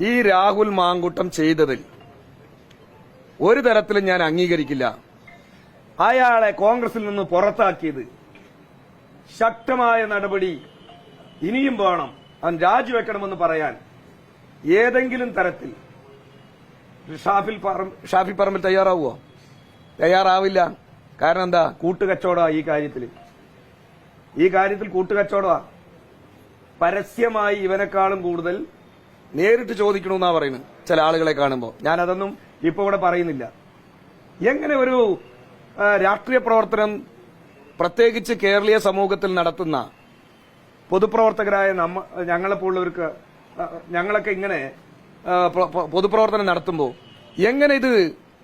ഈ രാഹുൽ മാങ്കുട്ടം ചെയ്തതിൽ ഒരു തരത്തിലും ഞാൻ അംഗീകരിക്കില്ല. അയാളെ കോൺഗ്രസിൽ നിന്ന് പുറത്താക്കിയത് ശക്തമായ നടപടി ഇനിയും വേണം അവൻ രാജിവെക്കണമെന്ന് പറയാൻ ഏതെങ്കിലും തരത്തിൽ. ഷാഫിൽ ഷാഫി പറമ്പിൽ തയ്യാറാവുമോ തയ്യാറാവില്ല. കാരണം എന്താ? കൂട്ടുകച്ചവടമാ ഈ കാര്യത്തിൽ ഈ കാര്യത്തിൽ കൂട്ടുകച്ചവടമാ. പരസ്യമായി ഇവനെക്കാളും കൂടുതൽ നേരിട്ട് ചോദിക്കണമെന്നാ പറയുന്നത് ചില ആളുകളെ കാണുമ്പോൾ ഞാൻ അതൊന്നും ഇപ്പൊ ഇവിടെ പറയുന്നില്ല. എങ്ങനെ ഒരു രാഷ്ട്രീയ പ്രവർത്തനം പ്രത്യേകിച്ച് കേരളീയ സമൂഹത്തിൽ നടത്തുന്ന പൊതുപ്രവർത്തകരായ നമ്മ ഞങ്ങളെപ്പോലുള്ളവർക്ക് പോലുള്ളവർക്ക് ഞങ്ങളൊക്കെ ഇങ്ങനെ പൊതുപ്രവർത്തനം നടത്തുമ്പോൾ എങ്ങനെ ഇത്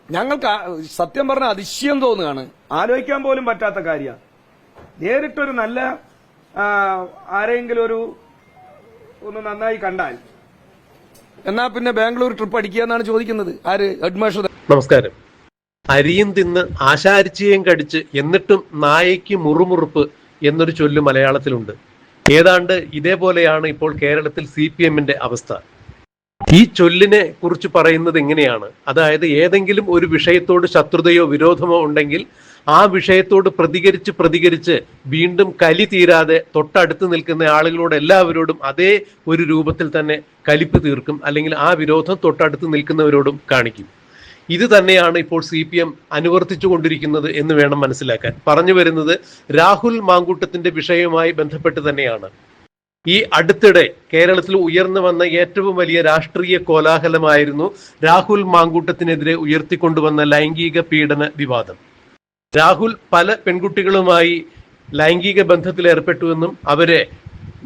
ഞങ്ങൾക്ക് സത്യം പറഞ്ഞ അതിശയം തോന്നുകയാണ്. ആലോചിക്കാൻ പോലും പറ്റാത്ത കാര്യമാണ് നേരിട്ടൊരു നല്ല ആരെങ്കിലും ഒരു ഒന്ന് നന്നായി കണ്ടാൽ എന്നാ പിന്നെ ബാംഗ്ലൂർ ട്രിപ്പ് അടിക്കുക എന്നാണ് ചോദിക്കുന്നത്. ആര്? ഹെഡ്മാസ്റ്റർ നമസ്കാരം. അരിയും തിന്ന് ആശാരിച്ചയും കടിച്ച് എന്നിട്ടും നായയ്ക്ക് മുറുമുറുപ്പ് എന്നൊരു ചൊല്ല് മലയാളത്തിലുണ്ട്. ഏതാണ്ട് ഇതേപോലെയാണ് ഇപ്പോൾ കേരളത്തിൽ സി പി എമ്മിന്റെ അവസ്ഥ. ഈ ചൊല്ലിനെ കുറിച്ച് പറയുന്നത് എങ്ങനെയാണ്? അതായത് ഏതെങ്കിലും ഒരു വിഷയത്തോട് ശത്രുതയോ വിരോധമോ ഉണ്ടെങ്കിൽ ആ വിഷയത്തോട് പ്രതികരിച്ച് പ്രതികരിച്ച് വീണ്ടും കലി തീരാതെ തൊട്ടടുത്ത് നിൽക്കുന്ന ആളുകളോട് എല്ലാവരോടും അതേ ഒരു രൂപത്തിൽ തന്നെ കലിപ്പ് തീർക്കും അല്ലെങ്കിൽ ആ വിരോധം തൊട്ടടുത്ത് നിൽക്കുന്നവരോടും കാണിക്കും. ഇത് തന്നെയാണ് ഇപ്പോൾ സി പി എം അനുവർത്തിച്ചു കൊണ്ടിരിക്കുന്നത് എന്ന് വേണം മനസ്സിലാക്കാൻ. പറഞ്ഞു വരുന്നത് രാഹുൽ മാങ്കൂട്ടത്തിന്റെ വിഷയവുമായി ബന്ധപ്പെട്ട് തന്നെയാണ്. ഈ അടുത്തിടെ കേരളത്തിൽ ഉയർന്നു വന്ന ഏറ്റവും വലിയ രാഷ്ട്രീയ കോലാഹലമായിരുന്നു രാഹുൽ മാങ്കൂട്ടത്തിനെതിരെ ഉയർത്തിക്കൊണ്ടുവന്ന ലൈംഗിക പീഡന വിവാദം. രാഹുൽ പല പെൺകുട്ടികളുമായി ലൈംഗിക ബന്ധത്തിൽ ഏർപ്പെട്ടുവെന്നും അവരെ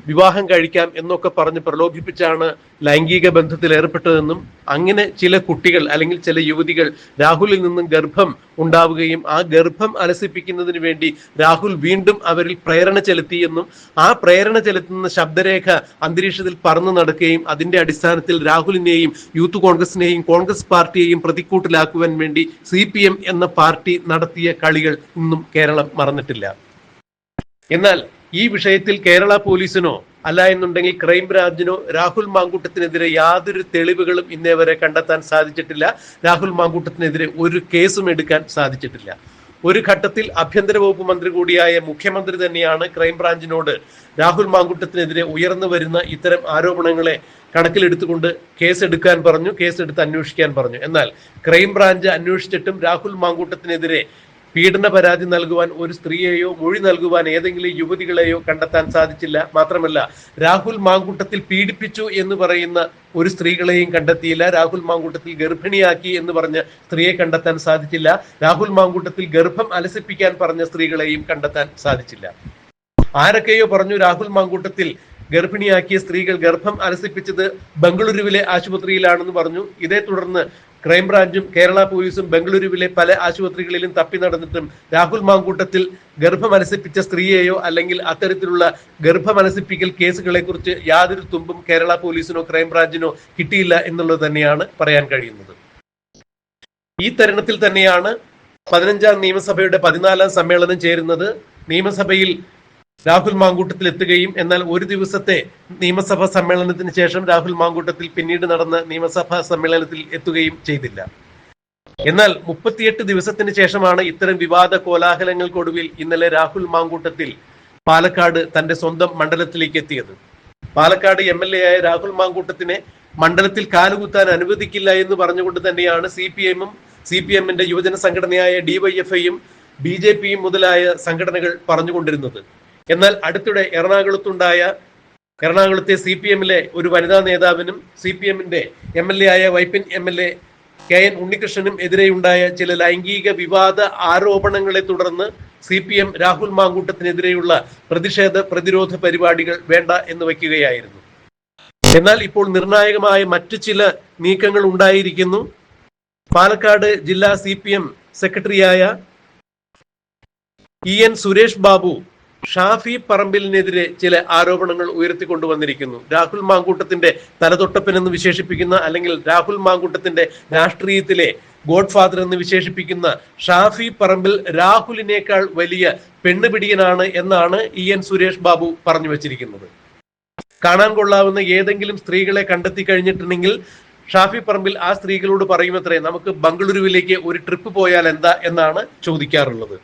വിവാഹം കഴിക്കാം എന്നൊക്കെ പറഞ്ഞ് പ്രലോഭിപ്പിച്ചാണ് ലൈംഗിക ബന്ധത്തിൽ ഏർപ്പെട്ടതെന്നും അങ്ങനെ ചില കുട്ടികൾ അല്ലെങ്കിൽ ചില യുവതികൾ രാഹുലിൽ നിന്നും ഗർഭം ഉണ്ടാവുകയും ആ ഗർഭം അലസിപ്പിക്കുന്നതിന് വേണ്ടി രാഹുൽ വീണ്ടും അവരിൽ പ്രേരണ ചെലുത്തിയെന്നും ആ പ്രേരണ ചെലുത്തുന്ന ശബ്ദരേഖ അന്തരീക്ഷത്തിൽ പറന്നു നടക്കുകയും അതിന്റെ അടിസ്ഥാനത്തിൽ രാഹുലിനെയും യൂത്ത് കോൺഗ്രസിനെയും കോൺഗ്രസ് പാർട്ടിയെയും പ്രതിക്കൂട്ടിലാക്കുവാൻ വേണ്ടി സി എന്ന പാർട്ടി നടത്തിയ കളികൾ ഇന്നും കേരളം മറന്നിട്ടില്ല. എന്നാൽ ഈ വിഷയത്തിൽ കേരള പോലീസിനോ അല്ല എന്നുണ്ടെങ്കിൽ ക്രൈംബ്രാഞ്ചിനോ രാഹുൽ മാങ്കൂട്ടത്തിനെതിരെ യാതൊരു തെളിവുകളും ഇന്നേ വരെ കണ്ടെത്താൻ സാധിച്ചിട്ടില്ല. രാഹുൽ മാങ്കൂട്ടത്തിനെതിരെ ഒരു കേസും എടുക്കാൻ സാധിച്ചിട്ടില്ല. ഒരു ഘട്ടത്തിൽ ആഭ്യന്തര വകുപ്പ് മന്ത്രി കൂടിയായ മുഖ്യമന്ത്രി തന്നെയാണ് ക്രൈംബ്രാഞ്ചിനോട് രാഹുൽ മാങ്കൂട്ടത്തിനെതിരെ ഉയർന്നു വരുന്ന ഇത്തരം ആരോപണങ്ങളെ കണക്കിലെടുത്തുകൊണ്ട് കേസെടുക്കാൻ പറഞ്ഞു കേസെടുത്ത് അന്വേഷിക്കാൻ പറഞ്ഞു. എന്നാൽ ക്രൈംബ്രാഞ്ച് അന്വേഷിച്ചിട്ടും രാഹുൽ മാങ്കൂട്ടത്തിനെതിരെ പീഡന പരാതി നൽകുവാൻ ഒരു സ്ത്രീയെയോ മൊഴി നൽകുവാൻ ഏതെങ്കിലും യുവതികളെയോ കണ്ടെത്താൻ സാധിച്ചില്ല. മാത്രമല്ല രാഹുൽ മാങ്കൂട്ടത്തിൽ പീഡിപ്പിച്ചു എന്ന് പറയുന്ന ഒരു സ്ത്രീകളെയും കണ്ടെത്തിയില്ല. രാഹുൽ മാങ്കൂട്ടത്തിൽ ഗർഭിണിയാക്കി എന്ന് പറഞ്ഞ സ്ത്രീയെ കണ്ടെത്താൻ സാധിച്ചില്ല. രാഹുൽ മാങ്കൂട്ടത്തിൽ ഗർഭം അലസിപ്പിക്കാൻ പറഞ്ഞ സ്ത്രീകളെയും കണ്ടെത്താൻ സാധിച്ചില്ല. ആരൊക്കെയോ പറഞ്ഞു രാഹുൽ മാങ്കൂട്ടത്തിൽ ഗർഭിണിയാക്കിയ സ്ത്രീകൾ ഗർഭം അലസിപ്പിച്ചത് ബംഗളൂരുവിലെ ആശുപത്രിയിലാണെന്ന് പറഞ്ഞു. ഇതേ തുടർന്ന് ക്രൈംബ്രാഞ്ചും കേരള പോലീസും ബംഗളൂരുവിലെ പല ആശുപത്രികളിലും തപ്പി നടന്നിട്ടും രാഹുൽ മാങ്കൂട്ടത്തിൽ ഗർഭമനസിപ്പിച്ച സ്ത്രീയെയോ അല്ലെങ്കിൽ അത്തരത്തിലുള്ള ഗർഭമനസിപ്പിക്കൽ കേസുകളെ കുറിച്ച് യാതൊരു തുമ്പും കേരള പോലീസിനോ ക്രൈംബ്രാഞ്ചിനോ കിട്ടിയില്ല എന്നുള്ളത് തന്നെയാണ് പറയാൻ കഴിയുന്നത്. ഈ തരുണത്തിൽ തന്നെയാണ് പതിനഞ്ചാം നിയമസഭയുടെ പതിനാലാം സമ്മേളനം ചേരുന്നത്. നിയമസഭയിൽ രാഹുൽ മാങ്കൂട്ടത്തിൽ എത്തുകയും എന്നാൽ ഒരു ദിവസത്തെ നിയമസഭാ സമ്മേളനത്തിന് ശേഷം രാഹുൽ മാങ്കൂട്ടത്തിൽ പിന്നീട് നടന്ന നിയമസഭാ സമ്മേളനത്തിൽ എത്തുകയും ചെയ്തില്ല. എന്നാൽ മുപ്പത്തിയെട്ട് ദിവസത്തിന് ശേഷമാണ് ഇത്തരം വിവാദ കോലാഹലങ്ങൾക്കൊടുവിൽ ഇന്നലെ രാഹുൽ മാങ്കൂട്ടത്തിൽ പാലക്കാട് തന്റെ സ്വന്തം മണ്ഡലത്തിലേക്ക് എത്തിയത്. പാലക്കാട് എം എൽ എ ആയ രാഹുൽ മാങ്കൂട്ടത്തിനെ മണ്ഡലത്തിൽ കാലുകുത്താൻ അനുവദിക്കില്ല എന്ന് പറഞ്ഞുകൊണ്ട് തന്നെയാണ് സി പി എമ്മും സി പി എമ്മിന്റെ യുവജന സംഘടനയായ ഡിവൈഎഫ്ഐയും ബി ജെ പിയും മുതലായ സംഘടനകൾ പറഞ്ഞുകൊണ്ടിരുന്നത്. എന്നാൽ അടുത്തിടെ എറണാകുളത്തുണ്ടായ എറണാകുളത്തെ സി പി എമ്മിലെ ഒരു വനിതാ നേതാവിനും സി പി എമ്മിന്റെ എം എൽ എ ആയ Vypin M L A K N ഉണ്ണികൃഷ്ണനും എതിരെയുണ്ടായ ചില ലൈംഗിക വിവാദ ആരോപണങ്ങളെ തുടർന്ന് സി പി എം രാഹുൽ മാങ്കൂട്ടത്തിനെതിരെയുള്ള പ്രതിഷേധ പ്രതിരോധ പരിപാടികൾ വേണ്ട എന്ന് വയ്ക്കുകയായിരുന്നു. എന്നാൽ ഇപ്പോൾ നിർണായകമായ മറ്റു ചില നീക്കങ്ങൾ ഉണ്ടായിരിക്കുന്നു. പാലക്കാട് ജില്ലാ സി പി എം സെക്രട്ടറിയായ ഇ എൻ സുരേഷ് ബാബു ഷാഫി പറമ്പിലിനെതിരെ ചില ആരോപണങ്ങൾ ഉയർത്തിക്കൊണ്ടുവന്നിരിക്കുന്നു. രാഹുൽ മാങ്കൂട്ടത്തിന്റെ തലതൊട്ടപ്പൻ എന്ന് വിശേഷിപ്പിക്കുന്ന അല്ലെങ്കിൽ രാഹുൽ മാങ്കൂട്ടത്തിന്റെ രാഷ്ട്രീയത്തിലെ ഗോഡ് ഫാദർ എന്ന് വിശേഷിപ്പിക്കുന്ന ഷാഫി പറമ്പിൽ രാഹുലിനേക്കാൾ വലിയ പെണ്ണുപിടിയനാണ് എന്നാണ് ഇ എൻ സുരേഷ് ബാബു പറഞ്ഞു വച്ചിരിക്കുന്നത്. കാണാൻ കൊള്ളാവുന്ന ഏതെങ്കിലും സ്ത്രീകളെ കണ്ടെത്തി കഴിഞ്ഞിട്ടുണ്ടെങ്കിൽ ഷാഫി പറമ്പിൽ ആ സ്ത്രീകളോട് പറയുമത്രേ നമുക്ക് ബംഗളൂരുവിലേക്ക് ഒരു ട്രിപ്പ് പോയാൽ എന്താ? എന്നാണ് ചോദിക്കാറുള്ളത്.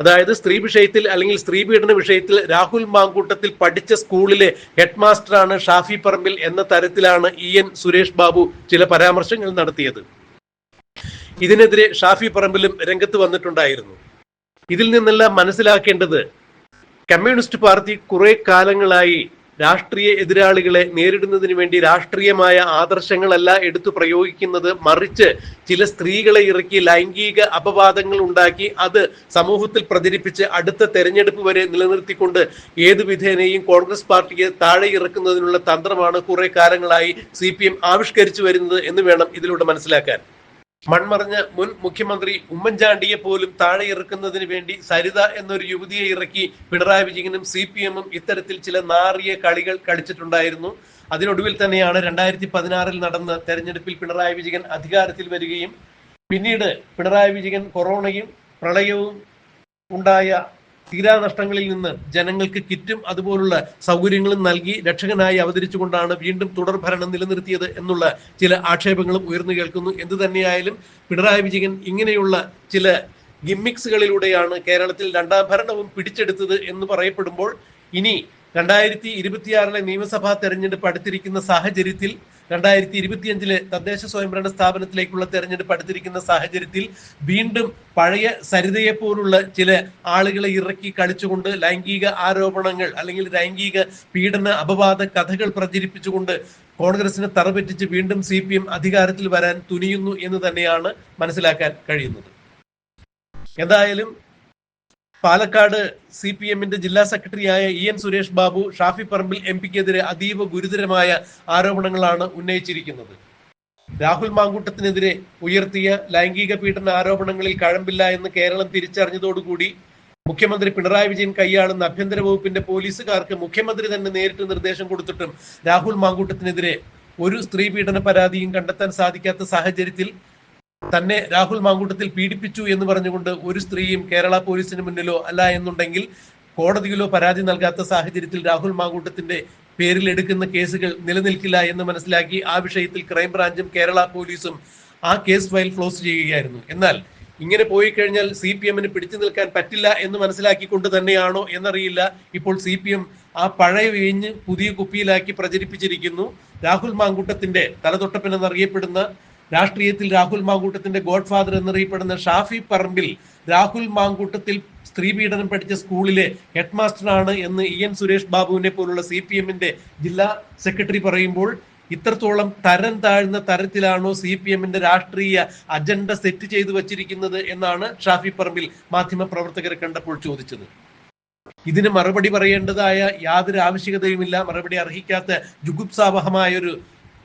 അതായത് സ്ത്രീ വിഷയത്തിൽ അല്ലെങ്കിൽ സ്ത്രീ പീഡന വിഷയത്തിൽ രാഹുൽ മാങ്കൂട്ടത്തിൽ പഠിച്ച സ്കൂളിലെ ഹെഡ് മാസ്റ്ററാണ് ഷാഫി പറമ്പിൽ എന്ന തരത്തിലാണ് ഇ എൻ സുരേഷ് ബാബു ചില പരാമർശങ്ങൾ നടത്തിയത്. ഇതിനെതിരെ ഷാഫി പറമ്പിലും രംഗത്ത് വന്നിട്ടുണ്ടായിരുന്നു. ഇതിൽ നിന്നെല്ലാം മനസ്സിലാക്കേണ്ടത് കമ്മ്യൂണിസ്റ്റ് പാർട്ടി കുറെ കാലങ്ങളായി രാഷ്ട്രീയ എതിരാളികളെ നേരിടുന്നതിന് വേണ്ടി രാഷ്ട്രീയമായ ആദർശങ്ങളല്ല എടുത്തു പ്രയോഗിക്കുന്നത്. മറിച്ച് ചില സ്ത്രീകളെ ഇറക്കി ലൈംഗിക അപവാദങ്ങൾ ഉണ്ടാക്കി അത് സമൂഹത്തിൽ പ്രചരിപ്പിച്ച് അടുത്ത തെരഞ്ഞെടുപ്പ് വരെ നിലനിർത്തിക്കൊണ്ട് ഏത് വിധേനയും കോൺഗ്രസ് പാർട്ടിയെ താഴെ ഇറക്കുന്നതിനുള്ള തന്ത്രമാണ് കുറെ കാലങ്ങളായി സി ആവിഷ്കരിച്ചു വരുന്നത് എന്ന് വേണം ഇതിലൂടെ മനസ്സിലാക്കാൻ. മൺമറഞ്ഞ മുൻ മുഖ്യമന്ത്രി ഉമ്മൻചാണ്ടിയെ പോലും താഴെ ഇറക്കുന്നതിന് വേണ്ടി സരിത എന്നൊരു യുവതിയെ ഇറക്കി പിണറായി വിജയനും സി പി എമ്മും ഇത്തരത്തിൽ ചില നാറിയ കളികൾ കളിച്ചിട്ടുണ്ടായിരുന്നു. അതിനൊടുവിൽ തന്നെയാണ് രണ്ടായിരത്തി പതിനാറിൽ നടന്ന തെരഞ്ഞെടുപ്പിൽ പിണറായി വിജയൻ അധികാരത്തിൽ വരികയും പിന്നീട് പിണറായി വിജയൻ കൊറോണയും പ്രളയവും ഉണ്ടായ തീരാനഷ്ടങ്ങളിൽ നിന്ന് ജനങ്ങൾക്ക് കിറ്റും അതുപോലുള്ള സൗകര്യങ്ങളും നൽകി രക്ഷകനായി അവതരിച്ചുകൊണ്ടാണ് വീണ്ടും തുടർ ഭരണം നിലനിർത്തിയത് എന്നുള്ള ചില ആക്ഷേപങ്ങളും ഉയർന്നു കേൾക്കുന്നു. എന്തു തന്നെയായാലും പിണറായി വിജയൻ ഇങ്ങനെയുള്ള ചില ഗിമ്മിക്സുകളിലൂടെയാണ് കേരളത്തിൽ രണ്ടാം ഭരണവും പിടിച്ചെടുത്തത് എന്ന് പറയപ്പെടുമ്പോൾ ഇനി രണ്ടായിരത്തി ഇരുപത്തിയാറിലെ നിയമസഭാ തെരഞ്ഞെടുപ്പ് അടുത്തിരിക്കുന്ന സാഹചര്യത്തിൽ രണ്ടായിരത്തി ഇരുപത്തിയഞ്ചിലെ തദ്ദേശ സ്വയംഭരണ സ്ഥാപനത്തിലേക്കുള്ള തെരഞ്ഞെടുപ്പ് അടുത്തിരിക്കുന്ന സാഹചര്യത്തിൽ വീണ്ടും പഴയ സരിതയെ പോലുള്ള ചില ആളുകളെ ഇറക്കി കളിച്ചുകൊണ്ട് ലൈംഗിക ആരോപണങ്ങൾ അല്ലെങ്കിൽ ലൈംഗിക പീഡന അപവാദ കഥകൾ പ്രചരിപ്പിച്ചുകൊണ്ട് കോൺഗ്രസിനെ തറപറ്റിച്ച് വീണ്ടും സി പി എം അധികാരത്തിൽ വരാൻ തുനിയുന്നു എന്ന് തന്നെയാണ് മനസ്സിലാക്കാൻ കഴിയുന്നത്. എന്തായാലും പാലക്കാട് സി പി എമ്മിന്റെ ജില്ലാ സെക്രട്ടറിയായ E N Suresh Babu Shafi Parambil M പിക്കെതിരെ അതീവ ഗുരുതരമായ ആരോപണങ്ങളാണ് ഉന്നയിച്ചിരിക്കുന്നത്. രാഹുൽ മാങ്കൂട്ടത്തിനെതിരെ ഉയർത്തിയ ലൈംഗിക പീഡന ആരോപണങ്ങളിൽ കഴമ്പില്ല എന്ന് കേരളം തിരിച്ചറിഞ്ഞതോടുകൂടി മുഖ്യമന്ത്രി പിണറായി വിജയൻ കൈയാളുന്ന ആഭ്യന്തര വകുപ്പിന്റെ പോലീസുകാർക്ക് മുഖ്യമന്ത്രി തന്നെ നേരിട്ട് നിർദ്ദേശം കൊടുത്തിട്ടും രാഹുൽ മാങ്കൂട്ടത്തിനെതിരെ ഒരു സ്ത്രീ പീഡന പരാതിയും കണ്ടെത്താൻ സാധിക്കാത്ത സാഹചര്യത്തിൽ തന്നെ രാഹുൽ മാങ്കൂട്ടത്തിൽ പീഡിപ്പിച്ചു എന്ന് പറഞ്ഞുകൊണ്ട് ഒരു സ്ത്രീയും കേരള പോലീസിന് മുന്നിലോ അല്ല എന്നുണ്ടെങ്കിൽ കോടതിയിലോ പരാതി നൽകാത്ത സാഹചര്യത്തിൽ രാഹുൽ മാങ്കൂട്ടത്തിന്റെ പേരിൽ എടുക്കുന്ന കേസുകൾ നിലനിൽക്കില്ല എന്ന് മനസ്സിലാക്കി ആ വിഷയത്തിൽ ക്രൈംബ്രാഞ്ചും കേരള പോലീസും ആ കേസ് ഫയൽ ക്ലോസ് ചെയ്യുകയായിരുന്നു. എന്നാൽ ഇങ്ങനെ പോയി കഴിഞ്ഞാൽ സി പി എമ്മിന് പിടിച്ചു നിൽക്കാൻ പറ്റില്ല എന്ന് മനസ്സിലാക്കിക്കൊണ്ട് തന്നെയാണോ എന്നറിയില്ല. ഇപ്പോൾ സി പി എം ആ പഴയ വീഞ്ഞ് പുതിയ കുപ്പിയിലാക്കി പ്രചരിപ്പിച്ചിരിക്കുന്നു. രാഹുൽ മാങ്കൂട്ടത്തിന്റെ തലതൊട്ടപ്പൻ എന്നറിയപ്പെടുന്ന രാഷ്ട്രീയത്തിൽ രാഹുൽ മാങ്കൂട്ടത്തിന്റെ ഗോഡ് ഫാദർ എന്നറിയപ്പെടുന്ന ഷാഫി പറമ്പിൽ രാഹുൽ മാങ്കൂട്ടത്തിൽ സ്ത്രീ പീഡനം പഠിച്ച സ്കൂളിലെ ഹെഡ് മാസ്റ്ററാണ് എന്ന് ഇ എൻ സുരേഷ് ബാബുവിനെ പോലുള്ള സി പി എമ്മിന്റെ ജില്ലാ സെക്രട്ടറി പറയുമ്പോൾ ഇത്രത്തോളം തരം താഴ്ന്ന തരത്തിലാണോ സി പി എമ്മിന്റെ രാഷ്ട്രീയ അജണ്ട സെറ്റ് ചെയ്തു വച്ചിരിക്കുന്നത് എന്നാണ് ഷാഫി പറമ്പിൽ മാധ്യമ പ്രവർത്തകരെ കണ്ടപ്പോൾ ചോദിച്ചത്. ഇതിന് മറുപടി പറയേണ്ടതായ യാതൊരു ആവശ്യകതയുമില്ല. മറുപടി അർഹിക്കാത്ത ജുഗുപ്സാവഹമായ ഒരു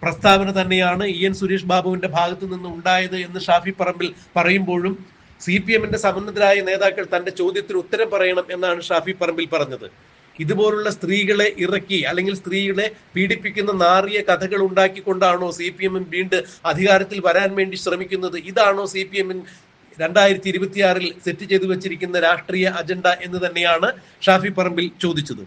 പ്രസ്താവന തന്നെയാണ് ഇ എൻ സുരേഷ് ബാബുവിന്റെ ഭാഗത്തു നിന്ന് ഉണ്ടായത് എന്ന് ഷാഫി പറമ്പിൽ പറയുമ്പോഴും സി പി എമ്മിന്റെ സമന്നതരായ നേതാക്കൾ തന്റെ ചോദ്യത്തിന് ഉത്തരം പറയണം എന്നാണ് ഷാഫി പറമ്പിൽ പറഞ്ഞത്. ഇതുപോലുള്ള സ്ത്രീകളെ ഇറക്കി അല്ലെങ്കിൽ സ്ത്രീകളെ പീഡിപ്പിക്കുന്ന നാറിയ കഥകൾ ഉണ്ടാക്കിക്കൊണ്ടാണോ സി പി എമ്മിൻ വീണ്ടും അധികാരത്തിൽ വരാൻ വേണ്ടി ശ്രമിക്കുന്നത്? ഇതാണോ സി പി എമ്മിൻ രണ്ടായിരത്തി ഇരുപത്തിയാറിൽ സെറ്റ് ചെയ്തു വെച്ചിരിക്കുന്ന രാഷ്ട്രീയ അജണ്ട എന്ന് തന്നെയാണ് ഷാഫി പറമ്പിൽ ചോദിച്ചത്.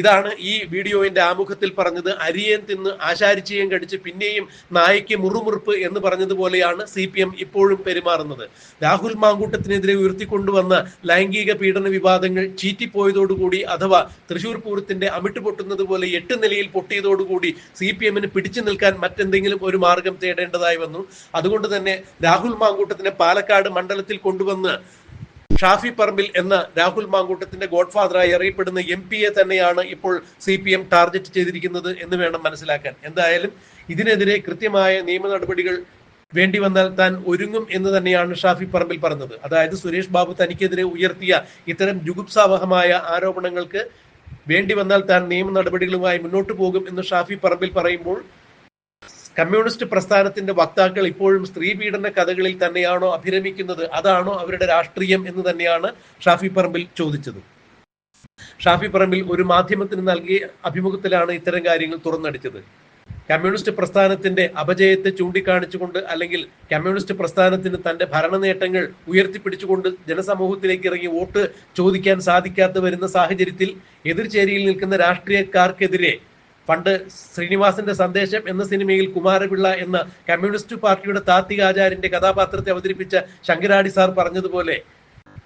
ഇതാണ് ഈ വീഡിയോയുടെ ആമുഖത്തിൽ പറഞ്ഞത് അരിയൻ തിന്ന് ആശാരിച്ചയും കടിച്ച് പിന്നെയും നായ്ക്ക് മുറുമുറുപ്പ് എന്ന് പറഞ്ഞതുപോലെയാണ് സി പി എം ഇപ്പോഴും പെരുമാറുന്നത്. രാഹുൽ മാങ്കൂട്ടത്തിനെതിരെ ഉയർത്തിക്കൊണ്ടുവന്ന ലൈംഗിക പീഡന വിവാദങ്ങൾ ചീറ്റിപ്പോയതോടുകൂടി അഥവാ തൃശൂർ പൂരത്തിന്റെ അമിട്ട് പൊട്ടുന്നത് പോലെ എട്ട് നിലയിൽ പൊട്ടിയതോടുകൂടി സി പി എമ്മിന് പിടിച്ചു നിൽക്കാൻ മറ്റെന്തെങ്കിലും ഒരു മാർഗം തേടേണ്ടതായി വന്നു. അതുകൊണ്ട് തന്നെ രാഹുൽ മാങ്കൂട്ടത്തിനെ പാലക്കാട് മണ്ഡലത്തിൽ കൊണ്ടുവന്ന് ഷാഫി പറമ്പിൽ എന്ന രാഹുൽ മാങ്കൂട്ടത്തിന്റെ ഗോഡ്ഫാദറായി അറിയപ്പെടുന്ന എം പിയെ തന്നെയാണ് ഇപ്പോൾ സി പി എം ടാർഗറ്റ് ചെയ്തിരിക്കുന്നത് എന്ന് വേണം മനസ്സിലാക്കാൻ. എന്തായാലും ഇതിനെതിരെ കൃത്യമായ നിയമ നടപടികൾ വേണ്ടി വന്നാൽ താൻ ഒരുങ്ങും എന്ന് തന്നെയാണ് ഷാഫി പറമ്പിൽ പറഞ്ഞത്. അതായത് സുരേഷ് ബാബു തനിക്കെതിരെ ഉയർത്തിയ ഇത്തരം ജുഗുപ്സാവഹമായ ആരോപണങ്ങൾക്ക് വേണ്ടി വന്നാൽ താൻ നിയമ നടപടികളുമായി മുന്നോട്ട് പോകും എന്ന് ഷാഫി പറമ്പിൽ പറയുമ്പോൾ കമ്മ്യൂണിസ്റ്റ് പ്രസ്ഥാനത്തിന്റെ വക്താക്കൾ ഇപ്പോഴും സ്ത്രീ പീഡന കഥകളിൽ തന്നെയാണോ അഭിരമിക്കുന്നത് അതാണോ അവരുടെ രാഷ്ട്രീയം എന്ന് തന്നെയാണ് ഷാഫി പറമ്പിൽ ചോദിച്ചത്. ഷാഫി പറമ്പിൽ ഒരു മാധ്യമത്തിന് നൽകിയ അഭിമുഖത്തിലാണ് ഇത്തരം കാര്യങ്ങൾ തുറന്നടിച്ചത്. കമ്മ്യൂണിസ്റ്റ് പ്രസ്ഥാനത്തിന്റെ അപജയത്തെ ചൂണ്ടിക്കാണിച്ചുകൊണ്ട് അല്ലെങ്കിൽ കമ്മ്യൂണിസ്റ്റ് പ്രസ്ഥാനത്തിന് തന്റെ ഭരണ നേട്ടങ്ങൾ ഉയർത്തിപ്പിടിച്ചുകൊണ്ട് ജനസമൂഹത്തിലേക്ക് ഇറങ്ങി വോട്ട് ചോദിക്കാൻ സാധിക്കാത്ത വരുന്ന സാഹചര്യത്തിൽ എതിർചേരിയിൽ നിൽക്കുന്ന രാഷ്ട്രീയക്കാർക്കെതിരെ പണ്ട് ശ്രീനിവാസന്റെ സന്ദേശം എന്ന സിനിമയിൽ കുമാരപിള്ള എന്ന കമ്മ്യൂണിസ്റ്റ് പാർട്ടിയുടെ താത്വികാചാര്യന്റെ കഥാപാത്രത്തെ അവതരിപ്പിച്ച ശങ്കരാടി സാർ പറഞ്ഞതുപോലെ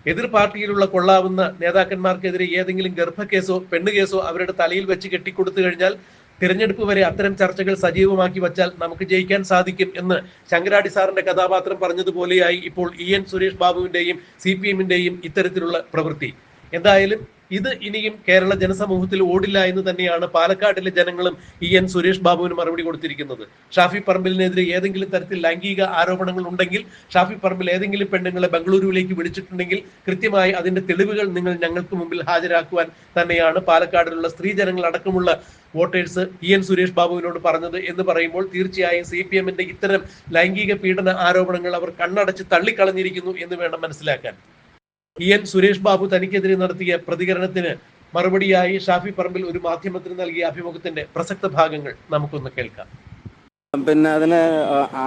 എതിർ പാർട്ടിയിലുള്ള കൊള്ളാവുന്ന നേതാക്കന്മാർക്കെതിരെ ഏതെങ്കിലും ഗർഭക്കേസോ പെണ്ണുകേസോ അവരുടെ തലയിൽ വെച്ച് കെട്ടിക്കൊടുത്തു കഴിഞ്ഞാൽ തിരഞ്ഞെടുപ്പ് വരെ അത്തരം ചർച്ചകൾ സജീവമാക്കി വച്ചാൽ നമുക്ക് ജയിക്കാൻ സാധിക്കും എന്ന് ശങ്കരാടി സാറിന്റെ കഥാപാത്രം പറഞ്ഞതുപോലെയായി ഇപ്പോൾ ഇ എൻ സുരേഷ് ബാബുവിന്റെയും സി പി എമ്മിന്റെയും ഇത്തരത്തിലുള്ള പ്രവൃത്തി. എന്തായാലും ഇത് ഇനിയും കേരള ജനസമൂഹത്തിൽ ഓടില്ല എന്ന് തന്നെയാണ് പാലക്കാട്ടിലെ ജനങ്ങളും ഇ എൻ സുരേഷ് ബാബുവിന് മറുപടി കൊടുത്തിരിക്കുന്നത്. ഷാഫി പറമ്പിലിനെതിരെ ഏതെങ്കിലും തരത്തിൽ ലൈംഗിക ആരോപണങ്ങൾ ഉണ്ടെങ്കിൽ ഷാഫി പറമ്പിൽ ഏതെങ്കിലും പെണ്ണുങ്ങളെ ബംഗളൂരുവിലേക്ക് വിളിച്ചിട്ടുണ്ടെങ്കിൽ കൃത്യമായി അതിന്റെ തെളിവുകൾ നിങ്ങൾ ഞങ്ങൾക്ക് മുമ്പിൽ ഹാജരാക്കുവാൻ തന്നെയാണ് പാലക്കാടിലുള്ള സ്ത്രീ ജനങ്ങൾ അടക്കമുള്ള വോട്ടേഴ്സ് ഇ എൻ സുരേഷ് ബാബുവിനോട് പറഞ്ഞത് എന്ന് പറയുമ്പോൾ തീർച്ചയായും സി പി എമ്മിന്റെ ഇത്തരം ലൈംഗിക പീഡന ആരോപണങ്ങൾ അവർ കണ്ണടച്ച് തള്ളിക്കളഞ്ഞിരിക്കുന്നു എന്ന് വേണം മനസ്സിലാക്കാൻ. ഇ എൻ സുരേഷ് ബാബു തനിക്കെതിരെ നടത്തിയ പ്രതികരണത്തിന് മറുപടിയായി ഷാഫി പറമ്പിൽ ഒരു മാധ്യമത്തിന് നൽകിയ അഭിമുഖത്തിന്റെ പ്രസക്ത ഭാഗങ്ങൾ നമുക്കൊന്ന് കേൾക്കാം. പിന്നെ അതിന്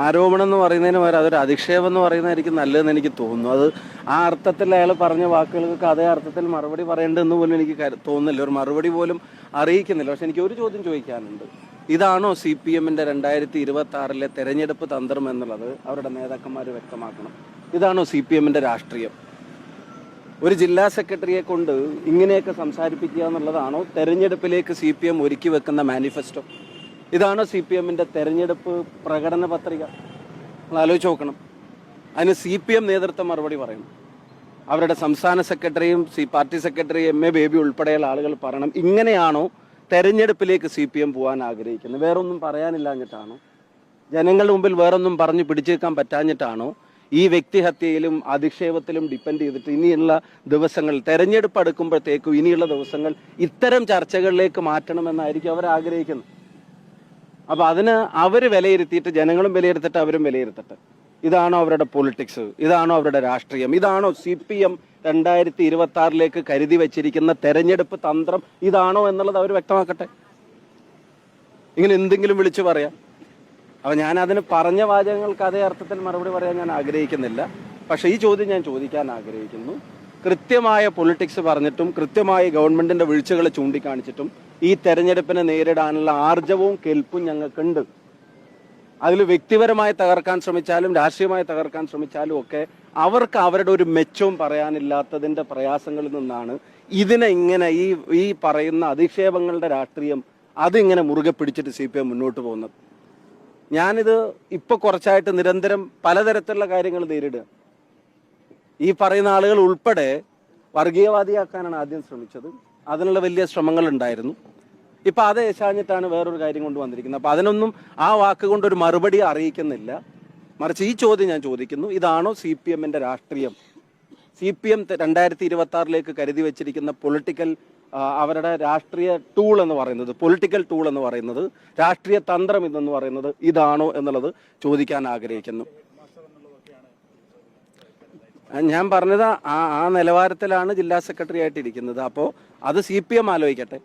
ആരോപണം എന്ന് പറയുന്നതിന് പകരം അതൊരു അധിക്ഷേപം എന്ന് പറയുന്നതായിരിക്കും നല്ലതെന്ന് എനിക്ക് തോന്നുന്നു. അത് ആ അർത്ഥത്തിൽ അയാൾ പറഞ്ഞ വാക്കുകൾക്ക് അതേ അർത്ഥത്തിൽ മറുപടി പറയേണ്ടതെന്ന് പോലും എനിക്ക് തോന്നുന്നില്ല. ഒരു മറുപടി പോലും അറിയിക്കുന്നില്ല. പക്ഷെ എനിക്ക് ഒരു ചോദ്യം ചോദിക്കാനുണ്ട്. ഇതാണോ സി പി എമ്മിന്റെ രണ്ടായിരത്തി ഇരുപത്തി ആറിലെ തെരഞ്ഞെടുപ്പ് തന്ത്രം എന്നുള്ളത്? അവരുടെ നേതാക്കന്മാർ വ്യക്തമാക്കണം. ഇതാണോ സി പി എമ്മിന്റെ രാഷ്ട്രീയം? ഒരു ജില്ലാ സെക്രട്ടറിയെ കൊണ്ട് ഇങ്ങനെയൊക്കെ സംസാരിപ്പിക്കുക എന്നുള്ളതാണോ തെരഞ്ഞെടുപ്പിലേക്ക് സി പി എം ഒരുക്കി വെക്കുന്ന മാനിഫെസ്റ്റോ? ഇതാണോ സി പി എമ്മിന്റെ തെരഞ്ഞെടുപ്പ് പ്രകടന പത്രിക? നമ്മൾ ആലോചിച്ച് നോക്കണം. അതിന് സി പി എം നേതൃത്വം മറുപടി പറയണം. അവരുടെ സംസ്ഥാന സെക്രട്ടറിയും C party secretary M A Baby ഉൾപ്പെടെയുള്ള ആളുകൾ പറയണം. ഇങ്ങനെയാണോ തെരഞ്ഞെടുപ്പിലേക്ക് സി പി എം പോകാൻ ആഗ്രഹിക്കുന്നത്? വേറൊന്നും പറയാനില്ലാഞ്ഞിട്ടാണോ? ജനങ്ങളുടെ മുമ്പിൽ വേറൊന്നും പറഞ്ഞു പിടിച്ചേക്കാൻ പറ്റാഞ്ഞിട്ടാണോ ഈ വ്യക്തിഹത്യയിലും അധിക്ഷേപത്തിലും ഡിപ്പെൻഡ് ചെയ്തിട്ട് ഇനിയുള്ള ദിവസങ്ങൾ തെരഞ്ഞെടുപ്പ് അടുക്കുമ്പോഴത്തേക്കും ഇനിയുള്ള ദിവസങ്ങൾ ഇത്തരം ചർച്ചകളിലേക്ക് മാറ്റണമെന്നായിരിക്കും അവർ ആഗ്രഹിക്കുന്നത്. അപ്പൊ അതിന് അവർ വിലയിരുത്തിയിട്ട് ജനങ്ങളും വിലയിരുത്തട്ടെ അവരും വിലയിരുത്തട്ടെ. ഇതാണോ അവരുടെ പൊളിറ്റിക്സ് ഇതാണോ അവരുടെ രാഷ്ട്രീയം? ഇതാണോ സി പി എം രണ്ടായിരത്തി ഇരുപത്തി ആറിലേക്ക് കരുതി വെച്ചിരിക്കുന്ന തെരഞ്ഞെടുപ്പ് തന്ത്രം ഇതാണോ എന്നുള്ളത് അവർ വ്യക്തമാക്കട്ടെ. ഇങ്ങനെ എന്തെങ്കിലും വിളിച്ചു പറയാം. അപ്പൊ ഞാൻ അതിന് പറഞ്ഞ വാചകങ്ങൾക്ക് അതേ അർത്ഥത്തിൽ മറുപടി പറയാൻ ഞാൻ ആഗ്രഹിക്കുന്നില്ല. പക്ഷെ ഈ ചോദ്യം ഞാൻ ചോദിക്കാൻ ആഗ്രഹിക്കുന്നു. കൃത്യമായ പൊളിറ്റിക്സ് പറഞ്ഞിട്ടും കൃത്യമായി ഗവൺമെന്റിന്റെ വീഴ്ചകൾ ചൂണ്ടിക്കാണിച്ചിട്ടും ഈ തെരഞ്ഞെടുപ്പിനെ നേരിടാനുള്ള ആർജവും കെൽപ്പും ഞങ്ങൾക്കുണ്ട്. അതിൽ വ്യക്തിപരമായി തകർക്കാൻ ശ്രമിച്ചാലും രാഷ്ട്രീയമായി തകർക്കാൻ ശ്രമിച്ചാലും ഒക്കെ അവർക്ക് അവരുടെ ഒരു മെച്ചവും പറയാനില്ലാത്തതിന്റെ പ്രയാസങ്ങളിൽ നിന്നാണ് ഇതിനെ ഇങ്ങനെ ഈ ഈ പറയുന്ന അധിക്ഷേപങ്ങളുടെ രാഷ്ട്രീയം അതിങ്ങനെ മുറുകെ പിടിച്ചിട്ട് സി മുന്നോട്ട് പോകുന്നത്. ഞാനിത് ഇപ്പൊ കുറച്ചായിട്ട് നിരന്തരം പലതരത്തിലുള്ള കാര്യങ്ങൾ നേരിടുക. ഈ പറയുന്ന ആളുകൾ ഉൾപ്പെടെ വർഗീയവാദിയാക്കാനാണ് ആദ്യം ശ്രമിച്ചത്. അതിനുള്ള വലിയ ശ്രമങ്ങൾ ഉണ്ടായിരുന്നു ഇപ്പൊ അത് ഏശാഞ്ഞിട്ടാണ് വേറൊരു കാര്യം കൊണ്ട് വന്നിരിക്കുന്നത്. അപ്പൊ അതിനൊന്നും ആ വാക്ക് കൊണ്ട് ഒരു മറുപടി അറിയിക്കുന്നില്ല. മറിച്ച് ഈ ചോദ്യം ഞാൻ ചോദിക്കുന്നു. ഇതാണോ സി പി എമ്മിന്റെ രാഷ്ട്രീയം? സി പി എം രണ്ടായിരത്തി ഇരുപത്തി ആറിലേക്ക് കരുതി വെച്ചിരിക്കുന്ന പൊളിറ്റിക്കൽ അവരുടെ രാഷ്ട്രീയ ടൂൾ എന്ന് പറയുന്നത് പൊളിറ്റിക്കൽ ടൂൾ എന്ന് പറയുന്നത് രാഷ്ട്രീയ തന്ത്രം ഇതെന്ന് പറയുന്നത് ഇതാണോ എന്നുള്ളത് ചോദിക്കാൻ ആഗ്രഹിക്കുന്നു. ഞാൻ പറഞ്ഞത് ആ ആ നിലവാരത്തിലാണ് ജില്ലാ സെക്രട്ടറി ആയിട്ടിരിക്കുന്നത്. അപ്പോൾ അത് സി പി എം ആലോചിക്കട്ടെ.